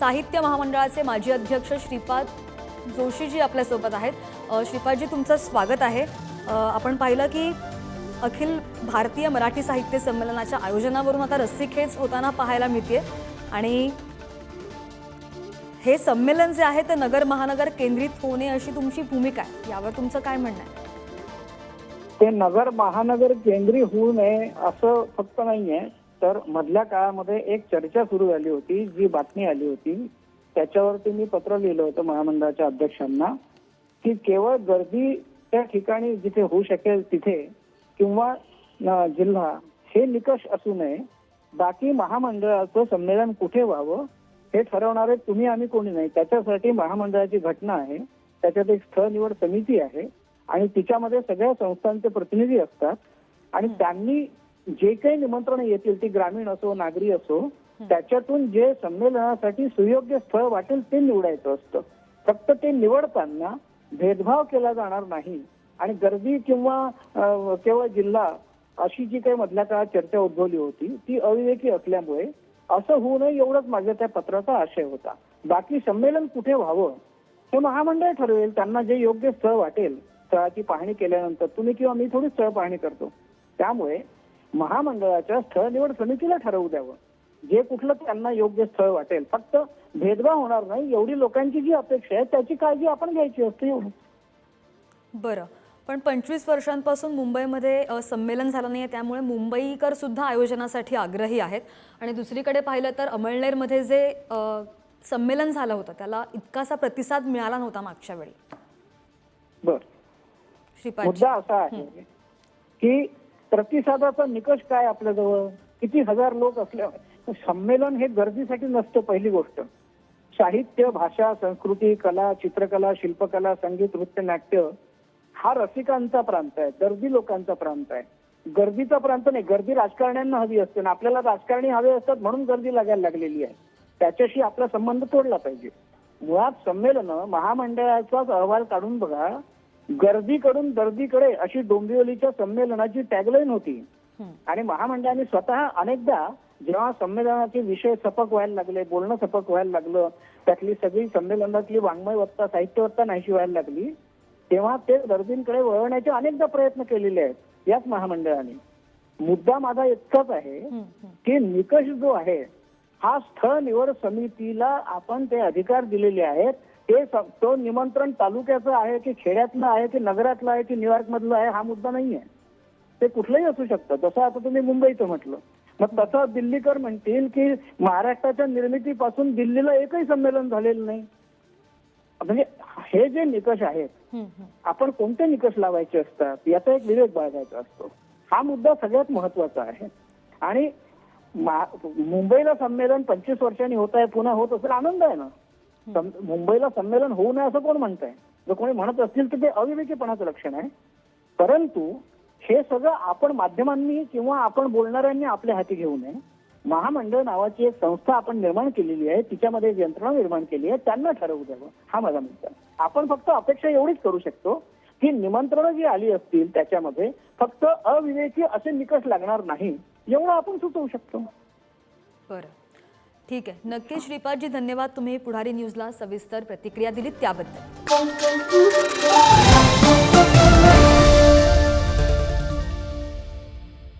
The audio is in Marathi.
साहित्य महामंडळाचे माजी अध्यक्ष श्रीपाद जोशीजी आपल्यासोबत आहेत. श्रीपादजी तुमचं स्वागत आहे. आपण पाहिलं की अखिल भारतीय मराठी साहित्य संमेलनाच्या आयोजनावरून आता रस्सीखेच होताना पाहायला मिळते. आणि हे संमेलन जे आहे ते नगर महानगर केंद्रित होणे अशी तुमची भूमिका आहे. यावर तुमचं काय म्हणणं आहे? ते नगर महानगर केंद्रीय होऊ नये असं फक्त नाहीये. तर मधल्या काळामध्ये एक चर्चा सुरू झाली होती जी बातमी आली होती. त्याच्यावरती मी पत्र लिहिलं होतं महामंडळाच्या अध्यक्षांना की केवळ गर्दी त्या ठिकाणी जिथे होऊ शकेल तिथे किंवा जिल्हा हे निकष असू नये. बाकी महामंडळाचं संमेलन कुठे व्हावं हे ठरवणारे तुम्ही आम्ही कोणी नाही. त्याच्यासाठी महामंडळाची घटना आहे. त्याच्यात एक स्थळ निवड समिती आहे. आणि तिच्यामध्ये सगळ्या संस्थांचे प्रतिनिधी असतात. आणि त्यांनी जे काही निमंत्रण येतील ती ग्रामीण असो नागरी असो त्याच्यातून जे संमेलनासाठी सुयोग्य स्थळ वाटेल ते निवडायचं असतं. फक्त ते निवडताना भेदभाव केला जाणार नाही. आणि गर्दी किंवा केवळ जिल्हा अशी जी काही मधल्या काळात चर्चा उद्भवली होती ती अविवेकी असल्यामुळे असं होऊ नये एवढंच माझ्या त्या पत्राचा आशय होता. बाकी संमेलन कुठे व्हावं हे महामंडळ ठरवेल. त्यांना जे योग्य स्थळ वाटेल स्थळाची पाहणी केल्यानंतर तुम्ही किंवा मी थोडी स्थळ पाहणी करतो. त्यामुळे महामंडळाच्या स्थळ निवड समितीला ठरवू द्यावं. जे कुठलं त्यांना योग्य स्थळ वाटेल. फक्त भेदभाव होणार नाही एवढी लोकांची जी अपेक्षा आहे त्याची काळजी आपण घ्यायची असते एवढं. बरं. पण पंचवीस वर्षांपासून मुंबईमध्ये संमेलन झालं नाही आहे त्यामुळे मुंबईकर सुद्धा आयोजनासाठी आग्रही आहेत. आणि दुसरीकडे पाहिलं तर अमळनेरमध्ये जे संमेलन झालं होतं त्याला इतकासा प्रतिसाद मिळाला नव्हता मागच्या वेळी. बर. श्रीपाद मुद्दा असा आहे की प्रतिसादाचा निकष काय आपल्याजवळ? किती हजार लोक असल्यामुळे संमेलन हे गर्दीसाठी नसतं पहिली गोष्ट. साहित्य भाषा संस्कृती कला चित्रकला शिल्पकला संगीत नृत्य नाट्य हा रसिकांचा प्रांत आहे. गर्दी लोकांचा प्रांत आहे. गर्दीचा प्रांत नाही. गर्दी राजकारण्यांना हवी असते ना आपल्याला राजकारणी हवे असतात म्हणून गर्दी लागायला लागलेली आहे. त्याच्याशी आपला संबंध तोडला पाहिजे. मुळात संमेलन महामंडळाचाच अहवाल काढून बघा. गर्दीकडून गर्दीकडे अशी डोंबिवलीच्या संमेलनाची टॅगलाईन होती. आणि महामंडळाने स्वतः अनेकदा जेव्हा संमेलनाचे विषय सपक व्हायला लागले बोलणं सपक व्हायला लागलं त्यातली सगळी संमेलनातली वाङ्मयवत्ता साहित्यवत्ता नाहीशी व्हायला लागली तेव्हा ते गर्दींकडे वळवण्याचे अनेकदा प्रयत्न केलेले आहेत याच महामंडळाने मुद्दा माझा इतकाच आहे. की निकष जो आहे हा स्थळ निवड समितीला आपण ते अधिकार दिलेले आहेत ते तो निमंत्रण तालुक्याचं आहे की खेड्यातलं आहे की नगरातलं आहे की न्यूयॉर्क मधलं आहे हा मुद्दा नाहीये. ते कुठलंही असू शकतं. जसं आता तुम्ही मुंबईचं म्हटलं. मग तसं दिल्लीकर म्हणतील की महाराष्ट्राच्या निर्मितीपासून दिल्लीला एकही संमेलन झालेलं नाही. म्हणजे हे जे निकष आहेत. आपण कोणते निकष लावायचे असतात याचा एक विवेक बाळगायचा असतो. हा मुद्दा सगळ्यात महत्त्वाचा आहे. आणि मुंबईला संमेलन पंचवीस वर्षांनी होत आहे पुन्हा होत असेल आनंद आहे ना. मुंबईला संमेलन होऊ नये असं कोण म्हणतंय? जर कोणी म्हणत असतील तर ते अविवेकीपणाचं लक्षण आहे. परंतु हे सगळं आपण माध्यमांनी किंवा आपण बोलणाऱ्यांनी आपल्या हाती घेऊ नये. महामंडळ नावाची एक संस्था आपण निर्माण केलेली आहे तिच्यामध्ये यंत्रणा निर्माण केली आहे त्यांना ठरवू द्यावं. हा माझा मुद्दा आपण फक्त अपेक्षा एवढीच करू शकतो की निमंत्रणं जी आली असतील त्याच्यामध्ये फक्त अविवेकी असे निकष लागणार नाही एवढं आपण सुचवू शकतो. बरं. ठीक आहे. नक्की श्रीपादजी धन्यवाद तुम्ही पुढारी न्यूजला सविस्तर प्रतिक्रिया दिलीत त्याबद्दल.